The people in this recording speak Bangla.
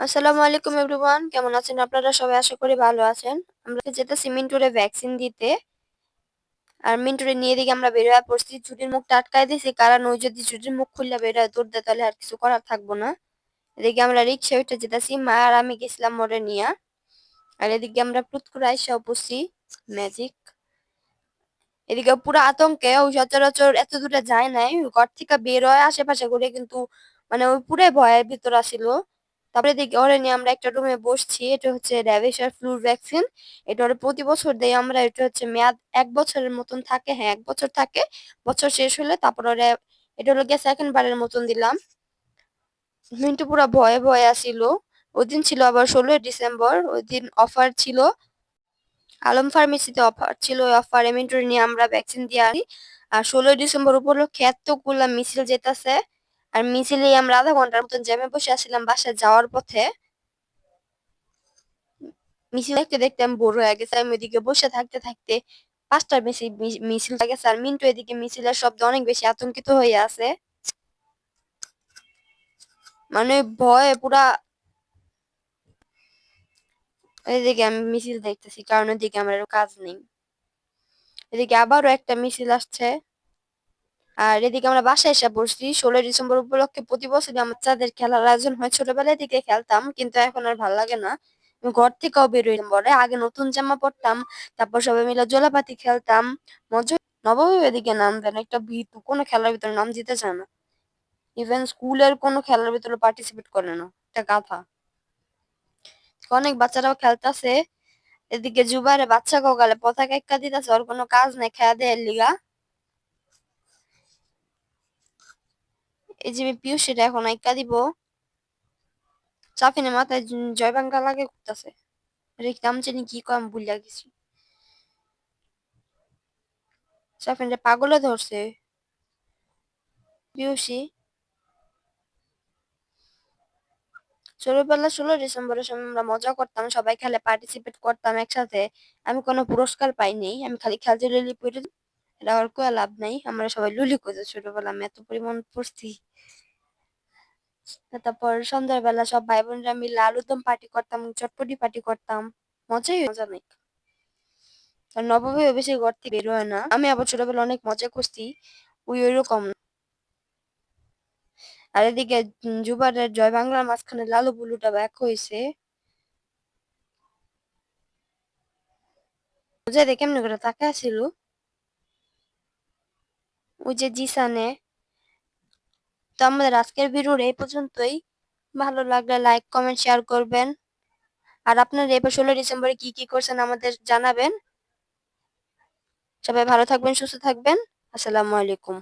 আসসালামু আলাইকুম এভরিওয়ান। কেমন আছেন আপনারা? সবাই আশা করি ভালো আছেন। আমরা যেতেছি মিন্টুরে ভ্যাকসিন দিতে। আর মিন্টুরে নিয়ে দিকে আমরা বের হয়ে পড়ছি। ছুটির মুখটা আটকায় দিছি। কারণ ওই যদি ছুটির মুখ খুললে বের হয় তোর তাহলে আর কিছু করার থাকব না। এদিকে আমরা রিক্সা উঠে যেতেছি। মা আর আমি গেছিলাম মোড়ে নিয়ে। আর এদিকে আমরা পুতকুর আইসা পড়ছি ম্যাজিক। এদিকে পুরো আতঙ্কে ওই সচরাচর এত দূরে যায় নাই। ঘর থেকে বের হয় আশেপাশে ঘুরে কিন্তু মানে ওই পুরাই ভয়ের ভিতর আসিল। তারপরে দেখি, ওরে নিয়ে আমরা একটা রুমে বসছি, এটা হচ্ছে র্যাবিসার ফ্লুর ভ্যাকসিন এটা ওরা প্রতি বছর দেয় আমরা, এটা হচ্ছে মেয়াদ এক বছরের মতন থাকে হ্যাঁ এক বছর থাকে, বছর শেষ হলে তারপর ওরা, এটা হলো গিয়ে সেকেন্ড বারের মতন দিলাম। মিন্টু পুরো ভয়ে ভয়ে আসিল, ওই দিন ছিল আবার ষোলোই ডিসেম্বর, ওই দিন অফার ছিল, আলম ফার্মেসিতে অফার ছিল, ওই অফারে মিন্টু নিয়ে আমরা ভ্যাকসিন দিয়ে আনি আর ষোলোই ডিসেম্বর উপলক্ষে এতগুলা মিছিল যেতেছে আর মিছিলে আমরা আধা ঘণ্টার মতন জ্যামে বসে আসছিলাম বাসায় যাওয়ার পথে। মিছিল দেখতে দেখতে আমি বোর হয়ে গেছে, আমি ওইদিকে বসে থাকতে থাকতে পাঁচটার বেশি মিছিল গেছে। আর মিন্টু এদিকে মিছিলের শব্দ অনেক বেশি আতঙ্কিত হয়ে আছে। মানে ভয়ে পুরা এদিকে আমি মিছিল দেখতেছি, কারণ ওইদিকে আমার কাজ নেই। এদিকে আবারও একটা মিছিল আসছে। আর এদিকে আমরা বাসায় এসে পড়ছি। ষোলোই ডিসেম্বর উপলক্ষে প্রতি বছর আমার চাঁদের খেলার আয়োজন হয়। ছোটবেলায় দিকে খেলতাম, কিন্তু এখন আর ভালো লাগে না। ঘর থেকেও বেরোইলাম বলে আগে নতুন জামা পরতাম, তারপর সবাই মিলে জোলাপাতি খেলতাম। মজা নবমী এদিকে নাম দেন, একটা ভীতু। কোনো খেলার ভিতরে নাম দিতে চায় না। ইভেন স্কুলের কোনো খেলার ভিতরে পার্টিসিপেট করে না। একটা গাথা অনেক বাচ্চারাও খেলতেছে। এদিকে জুবারে বাচ্চা কগালে পতাকা একা দিতেছে। ওর কোনো কাজ নেই খেয়া দেয় লিগা। এই পিউসিটা এখন একা দিব। চাফিনের মাথায় জয় লাগে জানি কি কম ভুলিয়া গেছি। চাফিনটা পাগলে ধরছে। পিউসি ছোটবেলা ষোলো ডিসেম্বরের সময় আমরা মজা করতাম, সবাই খেলে পার্টিসিপেট করতাম একসাথে। আমি কোনো পুরস্কার পাইনি, আমি খালি খেলতে লুলি পড়ে এটা আর কোনো লাভ নাই। আমরা সবাই লুলি করছি ছোটবেলা আমি এত পরিমাণ পড়ছি। তারপর সন্ধ্যাবেলা সব ভাই বোনরা মিলে আলুদম পার্টি করতাম, চটপটি পার্টি করতাম। মজাই মজা নেই। আর নবমী বেশি ঘর থেকে বের হয় না। আমি আবার ছোটবেলা অনেক মজা করছি, ওই ওইরকম আর এদিকে জুবারের জয় বাংলার মাঝখানে লালু বুলুটা ব্যাক হয়েছে। বুঝাই কেমনি করে তাকে ছিল ওই যে জিসানে। তো আমাদের আজকের ভিডিওর এই পর্যন্তই। ভালো লাগলে লাইক কমেন্ট শেয়ার করবেন। আর আপনারা এবার ষোলো ডিসেম্বরে কি কি করছেন আমাদের জানাবেন। সবাই ভালো থাকবেন, সুস্থ থাকবেন। আসসালামু আলাইকুম।